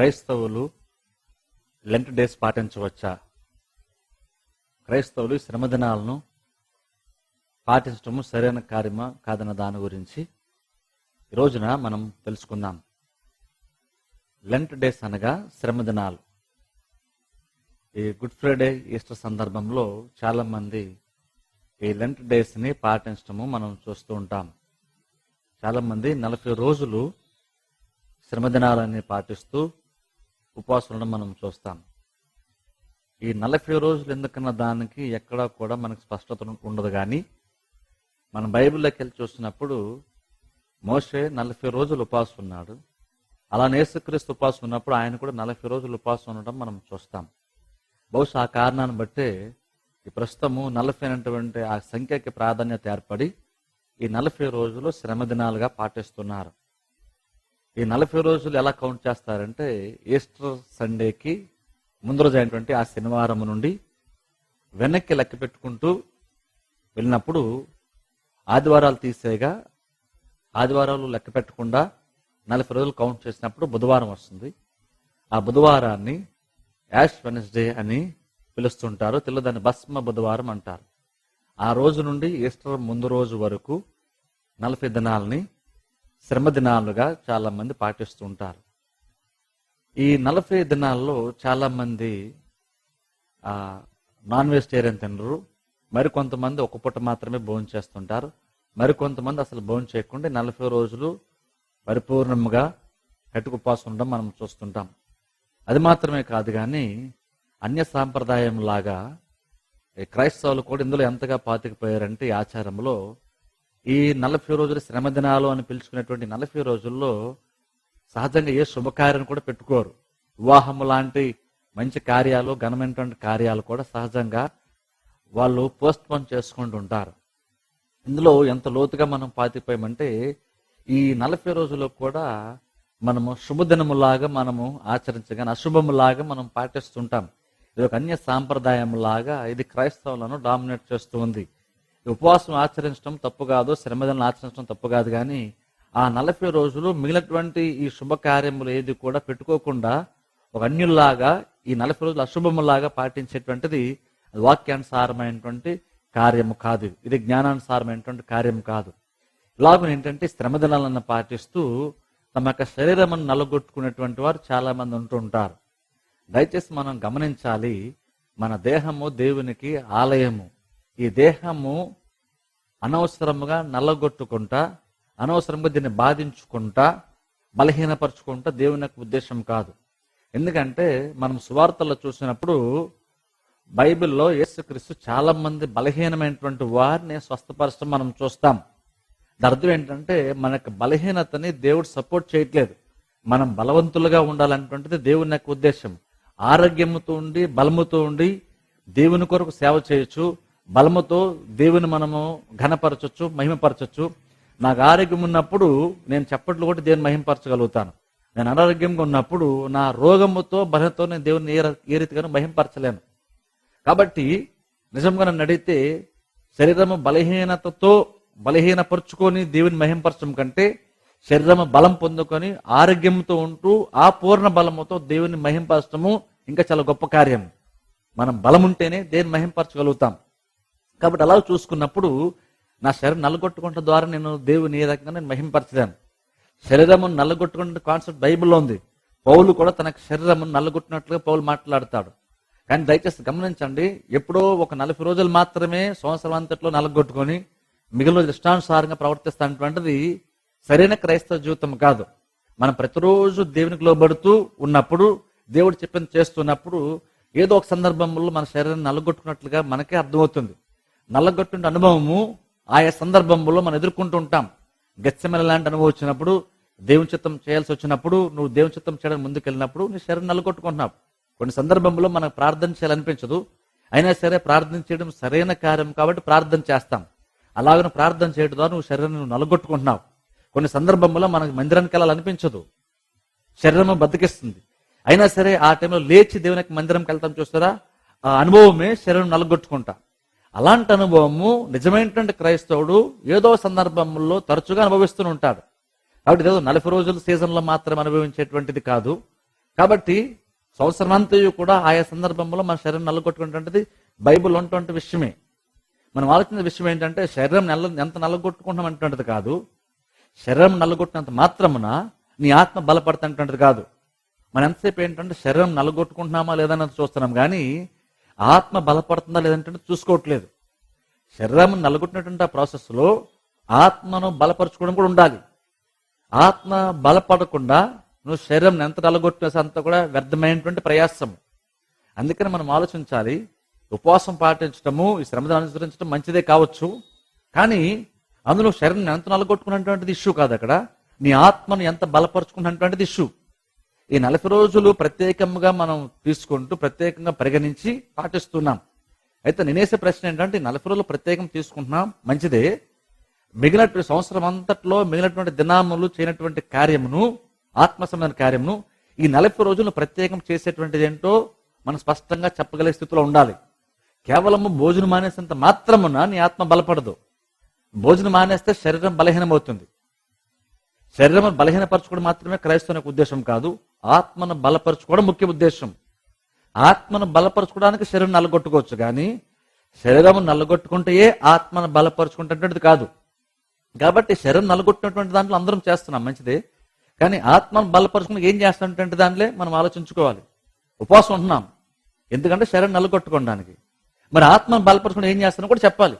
క్రైస్తవులు Lent days పాటించవచ్చా? క్రైస్తవులు శ్రమదినాలను శ్రమ పాటించడము సరైన కార్యమా కాదన్న దాని గురించి ఈ రోజున మనం తెలుసుకుందాం. లెంట్ డేస్ అనగా శ్రమదినాలు. ఈ గుడ్ ఫ్రైడే ఈస్టర్ సందర్భంలో చాలామంది ఈ లెంట్ డేస్ని పాటించడము మనం చూస్తూ ఉంటాం. చాలామంది నలభై రోజులు శ్రమదినాలని పాటిస్తూ ఉపవాసం ఉండడం మనం చూస్తాం. ఈ నలభై రోజులు ఎందుకన్న దానికి ఎక్కడా కూడా మనకు స్పష్టత ఉండదు కానీ మన బైబిల్లోకి వెళ్ళి చూసినప్పుడు మోషే నలభై రోజులు ఉపవాసం ఉన్నాడు. అలా నేసుక్రీస్తు ఉపాసం ఉన్నప్పుడు ఆయన కూడా నలభై రోజులు ఉపాసం ఉండడం మనం చూస్తాం. బహుశా ఆ కారణాన్ని బట్టే ఈ ప్రస్తుతము నలభై అనేటువంటి ఆ సంఖ్యకి ప్రాధాన్యత ఏర్పడి ఈ నలభై రోజులు శ్రమ దినాలుగా పాటిస్తున్నారు. ఈ నలభై రోజులు ఎలా కౌంట్ చేస్తారంటే ఈస్టర్ సండేకి ముందు రోజు అయినటువంటి ఆ శనివారం నుండి వెనక్కి లెక్క పెట్టుకుంటూ వెళ్ళినప్పుడు ఆదివారాలు తీసేగా ఆదివారాలు లెక్క పెట్టకుండా నలభై రోజులు కౌంట్ చేసినప్పుడు బుధవారం వస్తుంది. ఆ బుధవారాన్ని యాష్ వెనస్డే అని పిలుస్తుంటారు. తెలుగు దాన్ని భస్మ బుధవారం అంటారు. ఆ రోజు నుండి ఈస్టర్ ముందు రోజు వరకు నలభై దినాలని శ్రమ దినాలుగా చాలామంది పాటిస్తూ ఉంటారు. ఈ నలభై దినాల్లో చాలామంది నాన్ వెజిటేరియన్ తినరు. మరి కొంతమంది ఒక పూట మాత్రమే భోజనం చేస్తుంటారు. మరి కొంతమంది అసలు భోజనం చేయకుండా నలభై రోజులు పరిపూర్ణంగా కట్టుకు ఉండడం మనం చూస్తుంటాం. అది మాత్రమే కాదు కానీ అన్య సాంప్రదాయం లాగా ఈ క్రైస్తవులు కూడా ఇందులో ఎంతగా పాతికిపోయారంటే ఈ ఆచారంలో ఈ నలభై రోజుల శ్రమ దినాలు అని పిలుచుకునేటువంటి నలభై రోజుల్లో సహజంగా ఏ శుభకార్యం కూడా పెట్టుకోరు. వివాహము లాంటి మంచి కార్యాలు ఘనమైనటువంటి కార్యాలు కూడా సహజంగా వాళ్ళు పోస్ట్ పోన్ చేసుకుంటూ ఉంటారు. ఇందులో ఎంత లోతుగా మనం పాతిపోయామంటే ఈ నలభై రోజుల్లో కూడా మనము శుభదినములాగా మనము ఆచరించగానే అశుభములాగా మనం పాటిస్తుంటాం. ఇది ఒక అన్య సాంప్రదాయం లాగా ఇది క్రైస్తవులను డామినేట్ చేస్తూ ఉంది. ఉపవాసం ఆచరించడం తప్పు కాదు శ్రమదలను ఆచరించడం తప్పు కాదు కానీ ఆ నలభై రోజులు మిగిలినటువంటి ఈ శుభకార్యములు ఏది కూడా పెట్టుకోకుండా ఒక అన్యుల్లాగా ఈ నలభై రోజులు అశుభములాగా పాటించేటువంటిది వాక్యానుసారమైనటువంటి కార్యము కాదు. ఇది జ్ఞానానుసారమైనటువంటి కార్యం కాదు. ఇలాగ ఏంటంటే శ్రమదినాలను పాటిస్తూ తమ యొక్క శరీరమును నలగొట్టుకునేటువంటి వారు చాలా మంది ఉంటూ ఉంటారు. దయచేసి మనం గమనించాలి మన దేహము దేవునికి ఆలయము. ఈ దేహము అనవసరముగా నల్లగొట్టుకుంటా అనవసరంగా దీన్ని బాధించుకుంటా బలహీనపరచుకుంటా దేవుని యొక్క ఉద్దేశం కాదు. ఎందుకంటే మనం సువార్తల్లో చూసినప్పుడు బైబిల్లో యేసుక్రీస్తు చాలా మంది బలహీనమైనటువంటి వారిని స్వస్థపరచడం మనం చూస్తాం. దాని అర్థం ఏంటంటే మన యొక్క బలహీనతని దేవుడు సపోర్ట్ చేయట్లేదు. మనం బలవంతులుగా ఉండాలనేటువంటిది దేవుని యొక్క ఉద్దేశం. ఆరోగ్యముతో ఉండి బలముతో ఉండి దేవుని కొరకు సేవ చేయొచ్చు బలముతో దేవుని మనము ఘనపరచొచ్చు మహిమపరచొచ్చు. నాకు ఆరోగ్యం ఉన్నప్పుడు నేను చెప్పట్లు కూడా దేవుని మహిమపరచగలుగుతాను. నేను అనారోగ్యంగా ఉన్నప్పుడు నా రోగముతో బలతో నేను దేవుని ఏ రీతిగానూ మహింపరచలేను కాబట్టి నిజంగా నన్ను అడిగితే శరీరము బలహీనతతో బలహీనపరుచుకొని దేవుని మహింపరచడం కంటే శరీరము బలం పొందుకొని ఆరోగ్యంతో ఉంటూ ఆ పూర్ణ బలముతో దేవుని మహింపరచడము ఇంకా చాలా గొప్ప కార్యం మనం బలం ఉంటేనే దేవుని మహింపరచగలుగుతాం కాబట్టి అలా చూసుకున్నప్పుడు నా శరీరం నల్లగొట్టుకుంట ద్వారా నేను దేవుని ఏ రకంగా నేను మహింపరచలేను. శరీరము నల్లగొట్టుకుంటే కాన్సెప్ట్ బైబిల్లో ఉంది. పౌలు కూడా తన శరీరము నల్లగొట్టినట్లుగా పౌలు మాట్లాడతాడు. కానీ దయచేసి గమనించండి ఎప్పుడో ఒక నలభై రోజులు మాత్రమే సంవత్సరం అంతట్లో నల్లగొట్టుకొని మిగిలిన దృష్టానుసారంగా ఇష్టానుసారంగా ప్రవర్తిస్తానటువంటిది సరైన క్రైస్తవ జీవితం కాదు. మనం ప్రతిరోజు దేవునికి లోబడుతూ ఉన్నప్పుడు దేవుడు చెప్పింది చేస్తున్నప్పుడు ఏదో ఒక సందర్భంలో మన శరీరాన్ని నల్లగొట్టుకున్నట్లుగా మనకే అర్థమవుతుంది. నల్లగొట్టిన అనుభవము ఆయా సందర్భంలో మనం ఎదుర్కొంటూ ఉంటాం. గచ్చమెల లాంటి అనుభవం వచ్చినప్పుడు దేవుని చిత్తం చేయాల్సి వచ్చినప్పుడు నువ్వు దేవుని చిత్తం చేయడానికి ముందుకెళ్ళినప్పుడు నీ శరీరం నల్లగొట్టుకుంటున్నావు. కొన్ని సందర్భంలో మనకు ప్రార్థన చేయాలనిపించదు. అయినా సరే ప్రార్థన చేయడం సరైన కార్యం కాబట్టి ప్రార్థన చేస్తాం. అలాగన ప్రార్థన చేయడం ద్వారా నువ్వు శరీరాన్ని నువ్వు నలగొట్టుకుంటున్నావు కొన్ని సందర్భంలో మనకు మందిరానికి వెళ్ళాలనిపించదు. శరీరం బతికిస్తుంది. అయినా సరే ఆ టైంలో లేచి దేవునికి మందిరంకి వెళ్తాం చూస్తారా? ఆ అనుభవమే శరీరం నలగొట్టుకుంటా అలాంటి అనుభవము నిజమైనటువంటి క్రైస్తవుడు ఏదో సందర్భంలో తరచుగా అనుభవిస్తూ ఉంటాడు. కాబట్టి ఏదో నలభై రోజుల సీజన్లో మాత్రం అనుభవించేటువంటిది కాదు. కాబట్టి సంవత్సరం అంతయు కూడా ఆయా సందర్భంలో మన శరీరం నల్లగొట్టుకునేటువంటిది బైబిల్ ఉన్నటువంటి విషయమే. మనం ఆలోచించిన విషయం ఏంటంటే శరీరం నల్ల ఎంత నల్లగొట్టుకుంటాం అంటున్నది కాదు. శరీరం నల్లగొట్టినంత మాత్రమున నీ ఆత్మ బలపడుతుంటున్నది కాదు. మనం ఎంతసేపు ఏంటంటే శరీరం నల్లగొట్టుకుంటున్నామా లేదన్నది చూస్తున్నాం. కానీ ఆత్మ బలపడుతుందా లేదంటే చూసుకోవట్లేదు. శరీరం నల్లగొట్టినటువంటి ఆ ప్రాసెస్లో ఆత్మను బలపరచుకోవడం కూడా ఉండాలి. ఆత్మ బలపడకుండా నువ్వు శరీరం ఎంత నల్లగొట్టేసి అంత కూడా వ్యర్థమైనటువంటి ప్రయాసం. అందుకని మనం ఆలోచించాలి ఉపవాసం పాటించడము ఈ శ్రమను అనుసరించడం మంచిదే కావచ్చు. కానీ అందులో శరీరం ఎంత నలగొట్టుకున్నటువంటిది ఇష్యూ కాదు అక్కడ. నీ ఆత్మను ఎంత బలపరుచుకున్నటువంటిది ఇష్యూ ఈ నలభై రోజులు ప్రత్యేకంగా మనం తీసుకుంటూ ప్రత్యేకంగా పరిగణించి పాటిస్తున్నాం. అయితే నేనేసే ప్రశ్న ఏంటంటే ఈ నలభై రోజులు ప్రత్యేకం తీసుకుంటున్నాం మంచిదే. మిగిలినటువంటి సంవత్సరం అంతట్లో మిగిలినటువంటి దినాములు చేయనటువంటి కార్యమును ఆత్మ కార్యమును ఈ నలభై రోజులు ప్రత్యేకం చేసేటువంటిది ఏంటో మనం స్పష్టంగా చెప్పగలిగే స్థితిలో ఉండాలి. కేవలము భోజనం మానేసినంత మాత్రమున నీ ఆత్మ బలపడదు. భోజనం మానేస్తే శరీరం బలహీనమవుతుంది. శరీరం బలహీనపరచుకోవడం మాత్రమే క్రైస్తవుని ఉద్దేశం కాదు. ఆత్మను బలపరచుకోవడం ముఖ్య ఉద్దేశం. ఆత్మను బలపరచుకోవడానికి శరీరం నల్లగొట్టుకోవచ్చు కానీ శరీరం నల్లగొట్టుకుంటే ఆత్మను బలపరుచుకుంటున్నది కాదు. కాబట్టి శరీరం నల్లగొట్టినటువంటి దాంట్లో అందరం చేస్తున్నాం మంచిదే. కానీ ఆత్మను బలపరుచుకుని ఏం చేస్తున్నటువంటి దాంట్లో మనం ఆలోచించుకోవాలి. ఉపవాసం ఉంటున్నాం. ఎందుకంటే శరీరం నల్లగొట్టుకోవడానికి. మరి ఆత్మను బలపరుచుకుని ఏం చేస్తున్నాం కూడా చెప్పాలి.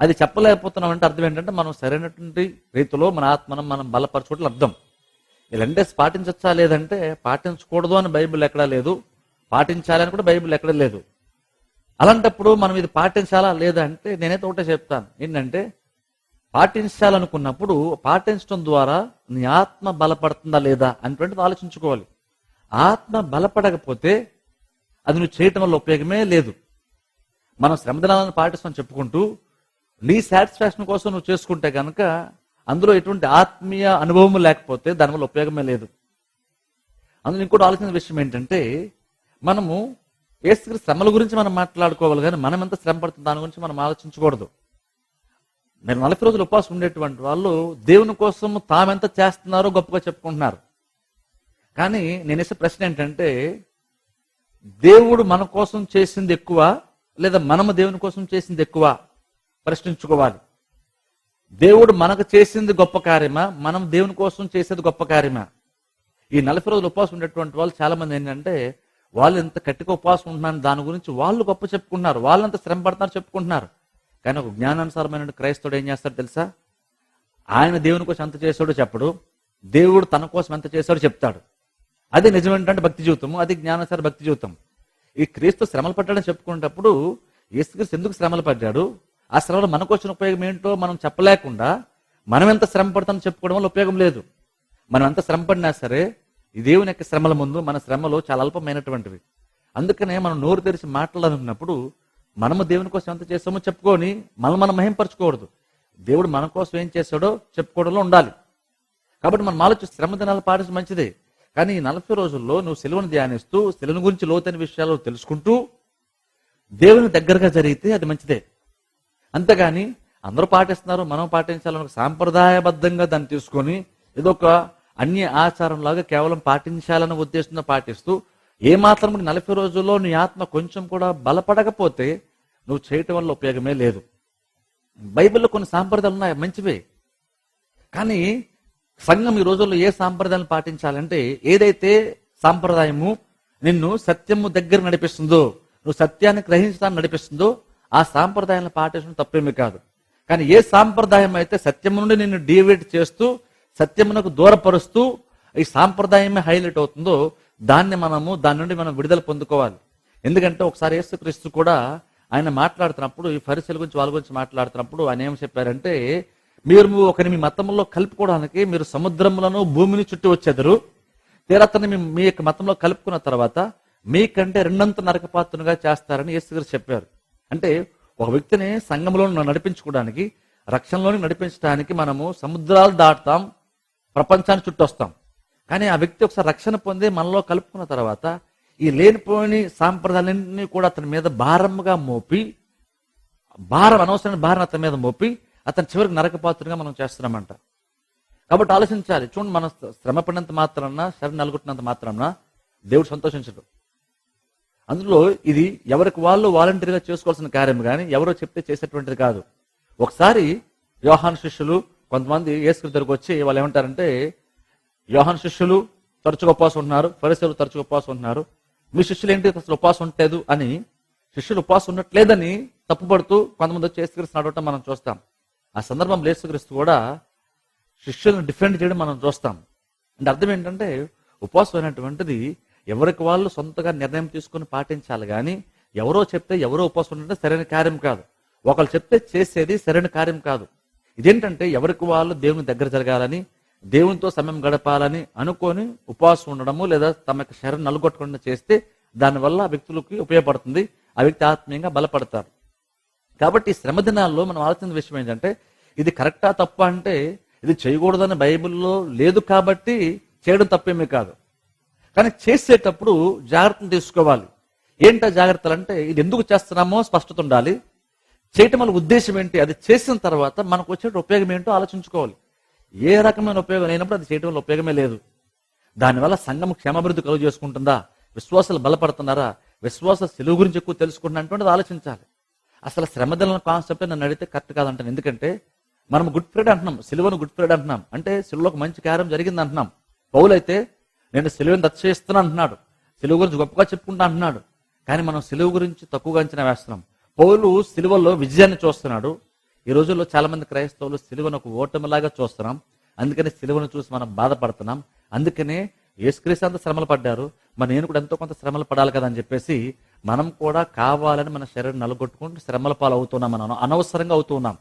అది చెప్పలేకపోతున్నాం అంటే అర్థం ఏంటంటే మనం సరైనటువంటి రీతిలో మన ఆత్మను మనం బలపరచుకోవడం అర్థం ఇలాంటి పాటించచ్చా లేదంటే పాటించకూడదు అని బైబిల్ ఎక్కడా లేదు. పాటించాలని కూడా బైబిల్ ఎక్కడ లేదు. అలాంటప్పుడు మనం ఇది పాటించాలా లేదా అంటే నేనైతే ఒకటే చెప్తాను. ఏంటంటే పాటించాలనుకున్నప్పుడు పాటించడం ద్వారా నీ ఆత్మ బలపడుతుందా లేదా అనేటువంటిది ఆలోచించుకోవాలి. ఆత్మ బలపడకపోతే అది నువ్వు చేయటం వల్ల ఉపయోగమే లేదు. మనం శ్రమదినాలను పాటిస్తామని చెప్పుకుంటూ నీ సాటిస్ఫాక్షన్ కోసం నువ్వు చేసుకుంటే కనుక అందులో ఎటువంటి ఆత్మీయ అనుభవం లేకపోతే దానివల్ల ఉపయోగమే లేదు. అందులో ఇంకోటి ఆలోచన విషయం ఏంటంటే మనము ఏసుక్రీ శ్రమల గురించి మనం మాట్లాడుకోవాలి కానీ మనం ఎంత శ్రమ పడుతుంది దాని గురించి మనం ఆలోచించకూడదు. నేను నలభై రోజులు ఉపవాసం ఉండేటువంటి వాళ్ళు దేవుని కోసం తామెంత చేస్తున్నారో గొప్పగా చెప్పుకుంటున్నారు. కానీ నేను వేసే ప్రశ్న ఏంటంటే దేవుడు మన కోసం చేసింది ఎక్కువ లేదా మనము దేవుని కోసం చేసింది ఎక్కువ? ప్రశ్నించుకోవాలి. దేవుడు మనకు చేసింది గొప్ప కార్యమా? మనం దేవుని కోసం చేసేది గొప్ప కార్యమా? ఈ నలభై రోజులు ఉపవాసం ఉండేటువంటి వాళ్ళు చాలా మంది ఏంటంటే వాళ్ళు ఎంత కట్టిగా ఉపవాసం ఉంటున్నారు దాని గురించి వాళ్ళు గొప్ప చెప్పుకుంటున్నారు. వాళ్ళంత శ్రమ పడుతున్నారు చెప్పుకుంటున్నారు. కానీ ఒక జ్ఞానానుసారమైన క్రైస్తవుడు ఏం చేస్తాడు తెలుసా? ఆయన దేవుని కోసం ఎంత చేశాడో చెప్పడు. దేవుడు తన కోసం ఎంత చేశాడో చెప్తాడు. అది నిజమేంటంటే భక్తి జీవితము అది జ్ఞానానుసార భక్తి జీవితం. ఈ క్రీస్తు శ్రమలు పడ్డాడని చెప్పుకునేటప్పుడు యేసుక్రీస్తు ఎందుకు శ్రమలు పడ్డాడు? ఆ శ్రమలు మనకు వచ్చిన ఉపయోగం ఏంటో మనం చెప్పలేకుండా మనం ఎంత శ్రమ పడతామని చెప్పుకోవడం వల్ల ఉపయోగం లేదు. మనం ఎంత శ్రమ పడినా సరే ఈ దేవుని యొక్క శ్రమల ముందు మన శ్రమలు చాలా అల్పమైనటువంటివి. అందుకనే మనం నోరు తెరిచి మాట్లాడాలనుకున్నప్పుడు మనము దేవుని కోసం ఎంత చేస్తామో చెప్పుకొని మనం మనం మహింపరచుకోకూడదు. దేవుడు మన కోసం ఏం చేశాడో చెప్పుకోవడంలో ఉండాలి. కాబట్టి మనం ఆలోచి శ్రమ దినాలు పాటించడం మంచిదే. కానీ ఈ నలభై రోజుల్లో నువ్వు సెలవును ధ్యానిస్తూ సెలవుని గురించి లోతైన విషయాలు తెలుసుకుంటూ దేవుని దగ్గరగా జరిగితే అది మంచిదే. అంతేగాని అందరూ పాటిస్తున్నారు మనం పాటించాలని ఒక సాంప్రదాయబద్ధంగా దాన్ని తీసుకొని ఏదో ఒక అన్య కేవలం పాటించాలన్న ఉద్దేశంతో పాటిస్తూ ఏ మాత్రం నలభై రోజుల్లో నీ ఆత్మ కొంచెం కూడా బలపడకపోతే నువ్వు చేయటం వల్ల ఉపయోగమే లేదు. బైబిల్లో కొన్ని సాంప్రదాయాలు ఉన్నాయి మంచివే. కానీ సంఘం ఈ రోజుల్లో ఏ సాంప్రదాయాలు పాటించాలంటే ఏదైతే సాంప్రదాయము నిన్ను సత్యము దగ్గర నడిపిస్తుందో నువ్వు సత్యాన్ని గ్రహించడానికి నడిపిస్తుందో ఆ సాంప్రదాయాలను పాటించడం తప్పేమీ కాదు. కానీ ఏ సాంప్రదాయం అయితే సత్యం నుండి నిన్ను డీవేట్ చేస్తూ సత్యమునకు దూరపరుస్తూ ఈ సాంప్రదాయమే హైలైట్ అవుతుందో దాన్ని మనము దాని నుండి మనం విడుదల పొందుకోవాలి. ఎందుకంటే ఒకసారి యేసుక్రీస్తు కూడా ఆయన మాట్లాడుతున్నప్పుడు ఈ పరిశీల గురించి వాళ్ళ గురించి మాట్లాడుతున్నప్పుడు ఆయన ఏం చెప్పారంటే మీరు ఒకరిని మీ మతంలో కలుపుకోవడానికి మీరు సముద్రములను భూమిని చుట్టి వచ్చేదరు. తీరతని మీ మీ యొక్క మతంలో కలుపుకున్న తర్వాత మీకంటే రెండంత నరకపాత్రునిగా చేస్తారని యేసుగారు చెప్పారు. అంటే ఒక వ్యక్తిని సంఘంలో నడిపించుకోవడానికి రక్షణలోని నడిపించడానికి మనము సముద్రాలు దాటుతాం ప్రపంచాన్ని చుట్టొస్తాం. కానీ ఆ వ్యక్తి ఒకసారి రక్షణ పొంది మనలో కలుపుకున్న తర్వాత ఈ లేనిపోని సాంప్రదాయాలన్నీ కూడా అతని మీద భారంగా మోపి భారం అనవసరమైన భారం అతని మీద మోపి అతని చివరికి నరకపాత్రునిగా మనం చేస్తున్నామంట. కాబట్టి ఆలోచించాలి. చూడండి మనం శ్రమ పడినంత మాత్రాన శరీరం నలుగుట్టినంత మాత్రాన దేవుడు సంతోషించడు. అందులో ఇది ఎవరికి వాళ్ళు వాలంటీర్గా చేసుకోవాల్సిన కార్యం కానీ ఎవరో చెప్తే చేసేటువంటిది కాదు. ఒకసారి యోహాన్ శిష్యులు కొంతమంది యేసుకు దగ్గరకు వచ్చి వాళ్ళు ఏమంటారంటే యోహాన్ శిష్యులు తరచుగా ఉపవాసం ఉంటున్నారు పరిసరాలు తరచుగా ఉపవాసం ఉంటున్నారు మీ శిష్యులు ఏంటి అసలు ఉపవాసం ఉండలేదు అని శిష్యులు ఉపవాసం ఉండట్లేదని తప్పుపడుతూ కొంతమంది వచ్చి యేసుక్రీస్తు మనం చూస్తాం. ఆ సందర్భంలో యేసుక్రీస్తు కూడా శిష్యులను డిఫెండ్ చేయడం మనం చూస్తాం. అంటే అర్థం ఏంటంటే ఉపవాసం అనేటువంటిది ఎవరికి వాళ్ళు సొంతగా నిర్ణయం తీసుకుని పాటించాలి కానీ ఎవరో చెప్తే ఎవరో ఉపవాసం ఉంటే సరైన కార్యం కాదు. ఒకళ్ళు చెప్తే చేసేది సరైన కార్యం కాదు. ఇదేంటంటే ఎవరికి వాళ్ళు దేవుని దగ్గర జరగాలని దేవునితో సమయం గడపాలని అనుకొని ఉపవాసం ఉండడము లేదా తమ యొక్క శరీరం నలుగొట్టకుండా చేస్తే దానివల్ల ఆ వ్యక్తులకి ఉపయోగపడుతుంది. ఆ వ్యక్తి ఆత్మీయంగా బలపడతారు. కాబట్టి శ్రమ దినాల్లో మనం ఆలోచించిన విషయం ఏంటంటే ఇది కరెక్టా తప్ప అంటే ఇది చేయకూడదని బైబిల్లో లేదు కాబట్టి చేయడం తప్పేమీ కాదు. కానీ చేసేటప్పుడు జాగ్రత్తలు తీసుకోవాలి. ఏంటా జాగ్రత్తలు అంటే ఇది ఎందుకు చేస్తున్నామో స్పష్టత ఉండాలి. చేయటం వల్ల ఉద్దేశం ఏంటి? అది చేసిన తర్వాత మనకు వచ్చే ఉపయోగం ఏంటో ఆలోచించుకోవాలి. ఏ రకమైన ఉపయోగం లేనప్పుడు అది చేయటం వల్ల ఉపయోగమే లేదు. దానివల్ల సంఘం క్షేమాభివృద్ధి కలుగు చేసుకుంటుందా? విశ్వాసాలు బలపడుతున్నారా? విశ్వాస సెలువు గురించి ఎక్కువ తెలుసుకుంటున్నటువంటిది ఆలోచించాలి. అసలు శ్రమదల కాన్సెప్ట్ నన్ను అడిగితే కరెక్ట్ కాదంటాను. ఎందుకంటే మనం గుడ్ ఫ్రైడ్ అంటున్నాం. సిలువను గుడ్ ఫ్రైడ్ అంటున్నాం. అంటే సిలువలో ఒక మంచి కార్యం జరిగింది అంటున్నాం పౌలైతే నేను సిలువను దచ్చ అంటున్నాడు. సెలవు గురించి గొప్పగా చెప్పుకుంటా అంటున్నాడు. కానీ మనం సెలువు గురించి తక్కువగా అంచనా వేస్తున్నాం. పౌలు సిలువల్లో విజయాన్ని చూస్తున్నాడు. ఈ రోజుల్లో చాలా మంది క్రైస్తవులు సిలువను ఒక ఓటమిలాగా చూస్తున్నాం. అందుకనే సిలువను చూసి మనం బాధపడుతున్నాం. అందుకనే యేసుక్రీస్తు అంత శ్రమలు పడ్డారు. మరి నేను కూడా ఎంతో కొంత శ్రమలు పడాలి కదా అని చెప్పేసి మనం కూడా కావాలని మన శరీరం నలగొట్టుకుంటూ శ్రమల పాలు అవుతున్నాం మనం. అనవసరంగా అవుతున్నాం.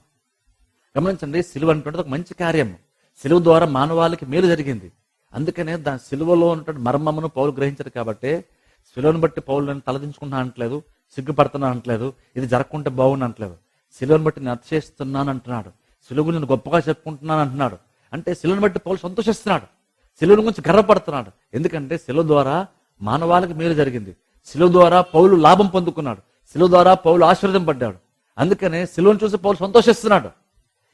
గమనించండి సిలువ అంటే ఒక మంచి కార్యం సిలువ ద్వారా మానవాళికి మేలు జరిగింది. అందుకనే దాని సిలువలో ఉన్నటువంటి మర్మమును పౌలు గ్రహించరు కాబట్టి సిలువను బట్టి పౌలు నేను తలదించుకున్నా అంటలేదు సిగ్గుపడుతున్నా అంటలేదు ఇది జరగకుంటే బాగుంది అంటలేదు సిలువను బట్టి నేను అతిశయిస్తున్నాను అంటున్నాడు. సిలువు నేను గొప్పగా చెప్పుకుంటున్నాను అంటున్నాడు. అంటే సిలువను బట్టి పౌలు సంతోషిస్తున్నాడు. సిలువను గురించి గర్వపడుతున్నాడు. ఎందుకంటే సిలువ ద్వారా మానవాళికి మేలు జరిగింది. సిలువ ద్వారా పౌలు లాభం పొందుకున్నాడు. సిలువ ద్వారా పౌలు ఆశీర్వదింపడ్డాడు అందుకనే సిలువను చూసి పౌలు సంతోషిస్తున్నాడు.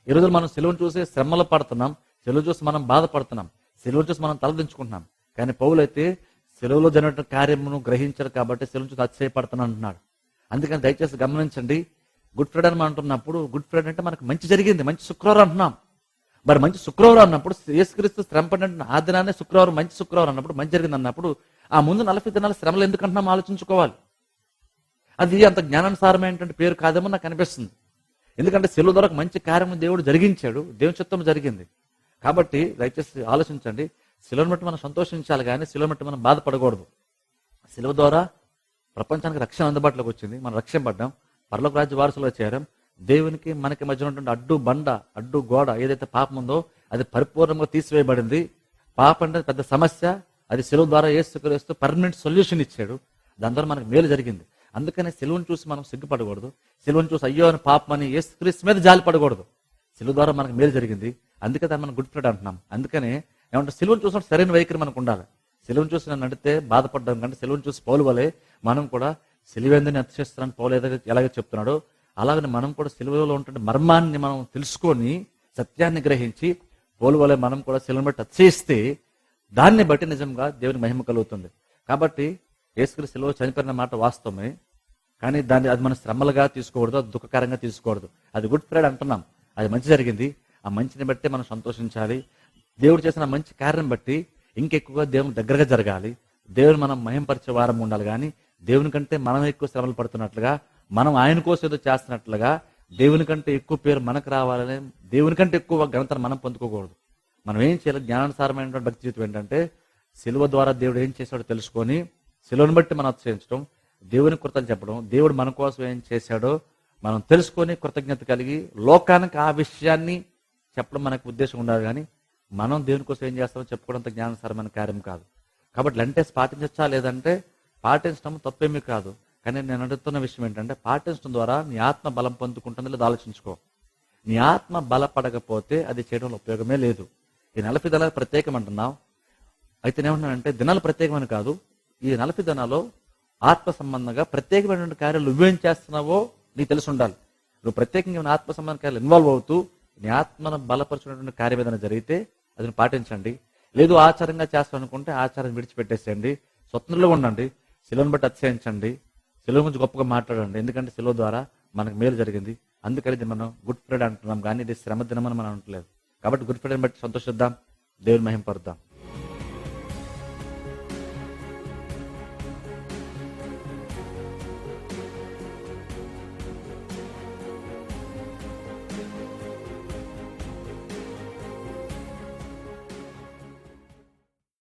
ఈ రోజు మనం సిలువను చూసి శ్రమలు పడుతున్నాం. సిలువ చూసి మనం బాధపడుతున్నాం. సెలవులు చూసి మనం తలదించుకుంటున్నాం కానీ పౌలైతే సెలవులో జరిగిన కార్యమును గ్రహించరు కాబట్టి సెలవు చూసి అతిశయపడుతున్నాను అంటున్నాడు. అందుకని దయచేసి గమనించండి. గుడ్ ఫ్రైడే అని మనం అంటున్నప్పుడు గుడ్ ఫ్రైడే అంటే మనకు మంచి జరిగింది. మంచి శుక్రవారం అంటున్నాం. మరి మంచి శుక్రవారం అన్నప్పుడు యేసుక్రీస్తు శ్రమ పడిన ఆ దినాన్ని శుక్రవారం మంచి శుక్రవారం అన్నప్పుడు మంచి జరిగింది అన్నప్పుడు ఆ ముందు నలభై దినాల శ్రమలు ఎందుకంటున్నాం ఆలోచించుకోవాలి. అది అంత జ్ఞానానుసారమైనటువంటి పేరు కాదేమో నాకు అనిపిస్తుంది. ఎందుకంటే సెలవు ద్వారా మంచి కార్యము దేవుడు జరిగించాడు. దేవుని చిత్తం జరిగింది. కాబట్టి దయచేసి ఆలోచించండి. శిలను బట్టి మనం సంతోషించాలి కానీ శిలను బట్టి మనం బాధపడకూడదు. శిలువ ద్వారా ప్రపంచానికి రక్షణ అందుబాటులోకి వచ్చింది. మనం రక్షింపడ్డాం పర్లోక రాజ్య వారసులో చేరాం. దేవునికి మనకి మధ్య ఉన్నటువంటి అడ్డు బండ అడ్డు గోడ ఏదైతే పాపం ఉందో అది పరిపూర్ణంగా తీసివేయబడింది. పాపం అంటే పెద్ద సమస్య. అది సెలవు ద్వారా ఏసుకరేస్తూ పర్మనెంట్ సొల్యూషన్ ఇచ్చాడు. దాని ద్వారా మనకు మేలు జరిగింది. అందుకనే సెలవును చూసి మనం సిగ్గుపడకూడదు. సెలవును చూసి అయ్యో అని పాపం అని ఏసుక్రీస్తు మీద జాలి పడకూడదు సెలవు ద్వారా మనకు మేలు జరిగింది. అందుకే దాన్ని మనం గుడ్ ఫ్రైడే అంటున్నాం. అందుకనే ఏమంటే సెలవును చూసినప్పుడు సరైన వైఖరి మనకు ఉండాలి. సెలవును చూసి నన్ను నడితే బాధపడ్డాం కంటే సెలవును చూసి పౌలు వలె మనం కూడా సెలివేందని అతిశిస్తున్నాను పౌలు ఏదైతే ఎలాగ చెప్తున్నాడో అలాగని మనం కూడా సెలవులో ఉంటున్న మర్మాన్ని మనం తెలుసుకొని సత్యాన్ని గ్రహించి పౌలు వలె మనం కూడా సెలవును బట్టి చేస్తే దాన్ని బట్టి నిజంగా దేవుని మహిమ కలుగుతుంది. కాబట్టి యేసుక్రీ సెలవు చనిపోయిన మాట వాస్తవమే కానీ దాన్ని అది మన శ్రమలుగా తీసుకోకూడదు దుఃఖకరంగా తీసుకోకూడదు. అది గుడ్ ఫ్రైడ్ అంటున్నాం. అది మంచి జరిగింది. ఆ మంచిని బట్టి మనం సంతోషించాలి. దేవుడు చేసిన మంచి కార్యం బట్టి ఇంకెక్కువగా దేవుని దగ్గరగా జరగాలి. దేవుని మనం మహింపరిచే వారం ఉండాలి కానీ దేవుని కంటే మనం ఎక్కువ శ్రమలు పడుతున్నట్లుగా మనం ఆయన కోసం ఏదో చేస్తున్నట్లుగా దేవుని కంటే ఎక్కువ పేరు మనకు రావాలని దేవుని కంటే ఎక్కువ ఘనతను మనం పొందుకోకూడదు. మనం ఏం చేయాలి? జ్ఞానానుసారమైనటువంటి భక్తి జీవితం ఏంటంటే సిలువ ద్వారా దేవుడు ఏం చేశాడో తెలుసుకొని సిలువను బట్టి మనం అతిశయించడం దేవుని కృతజ్ఞత చెప్పడం దేవుడు మన కోసం ఏం చేశాడో మనం తెలుసుకొని కృతజ్ఞత కలిగి లోకానికి ఆ విషయాన్ని చెప్పడం మనకు ఉద్దేశం ఉండాలి కానీ మనం దేవుని కోసం ఏం చేస్తామో చెప్పుకోవడంత జ్ఞానసారమైన కార్యం కాదు. కాబట్టి లెంటెస్ పాటించచ్చా లేదంటే పాటించడం తప్పేమీ కాదు. కానీ నేను అడుగుతున్న విషయం ఏంటంటే పాటించడం ద్వారా నీ ఆత్మ బలం పొందుకుంటుంది లేదా ఆలోచించుకో. నీ ఆత్మ బలపడకపోతే అది చేయడంలో ఉపయోగమే లేదు. ఈ నలభై దినాలు ప్రత్యేకం అంటున్నావు అయితే నేమంటున్నానంటే దినాలు ప్రత్యేకమని కాదు. ఈ నలభై దినాల్లో ఆత్మ సంబంధంగా ప్రత్యేకమైనటువంటి కార్యాలు నువ్వేం చేస్తున్నావో నీకు తెలిసి ఉండాలి. నువ్వు ప్రత్యేకంగా ఏమైనా ఆత్మ సంబంధ కార్యాలు ఇన్వాల్వ్ అవుతూ నీ ఆత్మను బలపరుచుకున్నటువంటి కార్యం ఏదైనా జరిగితే అతను పాటించండి. లేదు ఆచారంగా చేస్తామనుకుంటే ఆచారం విడిచిపెట్టేసేయండి. స్వతంత్రంలో ఉండండి. శిలువను బట్టి అతిశయించండి. శిలువ గురించి గొప్పగా మాట్లాడండి. ఎందుకంటే శిలువ ద్వారా మనకు మేలు జరిగింది. అందుకని ఇది మనం గుడ్ ఫ్రైడే అంటున్నాం. కానీ ఇది శ్రమ దినమని మనం అనట్లేదు. కాబట్టి గుడ్ ఫ్రైడేని బట్టి సంతోషిద్దాం. దేవుని మహింపరుద్దాం